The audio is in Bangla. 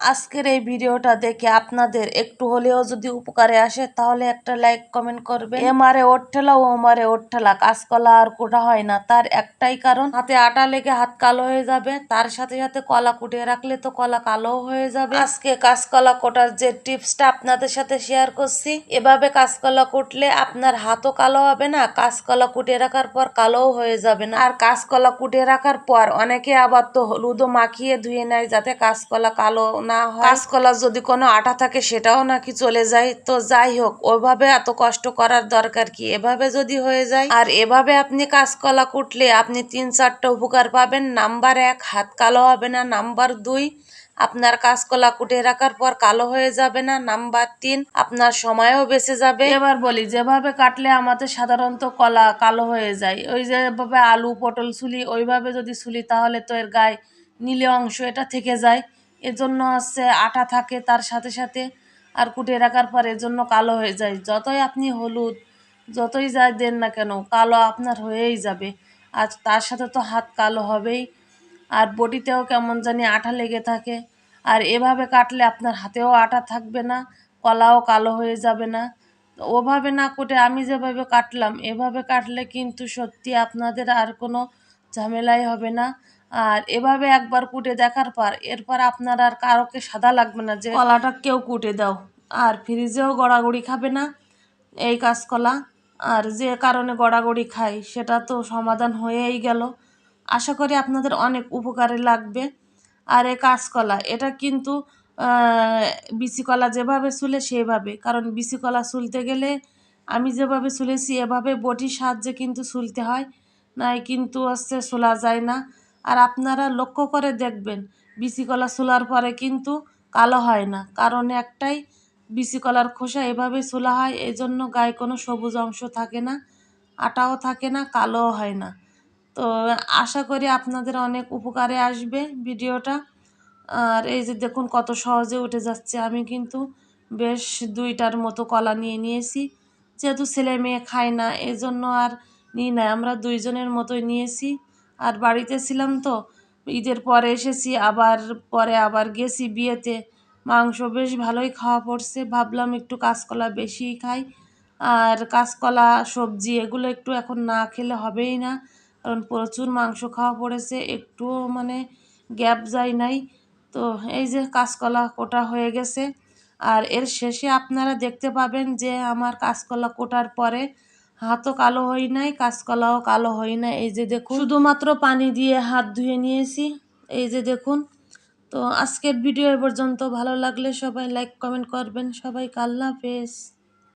আজকের এই ভিডিওটা দেখে আপনাদের একটু হলেও যদি উপকারে আসে, তাহলে একটা লাইক কমেন্ট করবে এ মারে ওর ঠেলা, ও মারে ওর ঠেলা। কাঁচকলা আর কোটা হয় না। তার একটাই কারণ, হাতে আটা লেগে হাত কালো হয়ে যাবে। তার সাথে সাথে কলা কুটিয়ে রাখলে তো কলা কালো হয়ে যাবে। আজকে কাঁচকলা কোটার যে টিপসটা আপনাদের সাথে শেয়ার করছি, এভাবে কাঁচকলা কুটলে আপনার হাতও কালো হবে না, কাঁচকলা কুটিয়ে রাখার পর কালোও হয়ে যাবে না। আর কাঁচকলা কুটিয়ে রাখার পর অনেকে আবার তো হলুদও মাখিয়ে ধুয়ে নেয় যাতে কাঁচকলা কালো না হয়। কাঁচকলার যদি কোনো আটা থাকে সেটাও নাকি চলে যায়। তো যাই হোক ওইভাবে এত কষ্ট করার দরকার কি? এভাবে যদি হয়ে যায়, আর এভাবে আপনি কাঁচকলা কুটলে আপনি তিন চারটা উপকার পাবেন। নাম্বার এক, হাত কালো হবে না। নাম্বার দুই, আপনার কাঁচকলা কুটে রাখার পর কালো হয়ে যাবে না। নাম্বার তিন, আপনার সময়ও বেঁচে যাবে। এবার বলি, যেভাবে কাটলে আমাদের সাধারণত কলা কালো হয়ে যায়, ওই যেভাবে আলু, পটল, ছুলি, ওইভাবে যদি ছুলি, তাহলে তো এর গায়ে নীলে অংশ এটা থেকে যায়। এজন্য হচ্ছে আটা থাকে তার সাথে সাথে আর কুটে রাখার পর এজন্য কালো হয়ে যায়। যতই আপনি হলুদ, যতই যাই দেন না কেন, কালো আপনার হয়েই যাবে। আর তার সাথে তো হাত কালো হবেই। আর বডিতেও কেমন জানি আঠা লেগে থাকে। আর এভাবে কাটলে আপনার হাতেও আটা থাকবে না, কলাও কালো হয়ে যাবে না। ওভাবে না কুটে আমি যেভাবে কাটলাম, এভাবে কাটলে কিন্তু সত্যি আপনাদের আর কোনো ঝামেলাই হবে না। আর এভাবে একবার কুটে দেখার পর, এরপর আপনার আর কারোকে সাদা লাগবে না যে কলাটা কেউ কুটে দাও। আর ফ্রিজেও গড়াগড়ি খাবে না এই কাঁচকলা। আর যে কারণে গড়াগড়ি খাই সেটা তো সমাধান হয়েই গেল। আশা করি আপনাদের অনেক উপকারে লাগবে। আর এই কাঁচকলা, এটা কিন্তু বিচি কলা যেভাবে চুলে সেভাবে। কারণ বিচি কলা চুলতে গেলে আমি যেভাবে চুলেছি এভাবে বটির সাহায্যে কিন্তু চুলতে হয়। নাই কিন্তু হচ্ছে চোলা যায় না। আর আপনারা লক্ষ্য করে দেখবেন বিচি কলা চুলার পরে কিন্তু কালো হয় না। কারণ একটাই বিচি কলার খোসা এভাবে চুলা হয় এই জন্য গায়ে কোনো সবুজ অংশ থাকে না, আটাও থাকে না, কালোও হয় না। তো আশা করি আপনাদের অনেক উপকারে আসবে ভিডিওটা। আর এই যে দেখুন কত সহজে উঠে যাচ্ছে। আমি কিন্তু বেশ দুইটার মতো কলা নিয়ে নিয়েছি। যেহেতু ছেলে মেয়ে খায় না, এজন্য আর নিই নাই আমরা দুইজনের মতোই নিয়েছি। আর বাড়িতে ছিলাম তো। ঈদের পরে এসেছি, আবার পরে আবার গেছি বিয়েতে। মাংস বেশ ভালোই খাওয়া পড়ছে, ভাবলাম একটু কাঁচকলা বেশিই খাই। আর কাঁচকলা, সবজি এগুলো একটু এখন না খেলে হবেই না, কারণ প্রচুর মাংস খাওয়া পড়েছে, একটুও মানে গ্যাপ যায় নাই। তো এই যে কাঁচকলা কোটা হয়ে গেছে। আর এর শেষে আপনারা দেখতে পাবেন যে আমার কাঁচকলা কোটার পরে হাতও কালো হয় নাই, কাঁচকলাও কালো হয় না এই যে দেখুন, শুধুমাত্র পানি দিয়ে হাত ধুয়ে নিয়েছি। এই যে দেখুন, তো আজকের ভিডিও এ পর্যন্ত ভালো লাগলে সবাই লাইক কমেন্ট করবেন। সবাই আল্লাহ হাফেজ।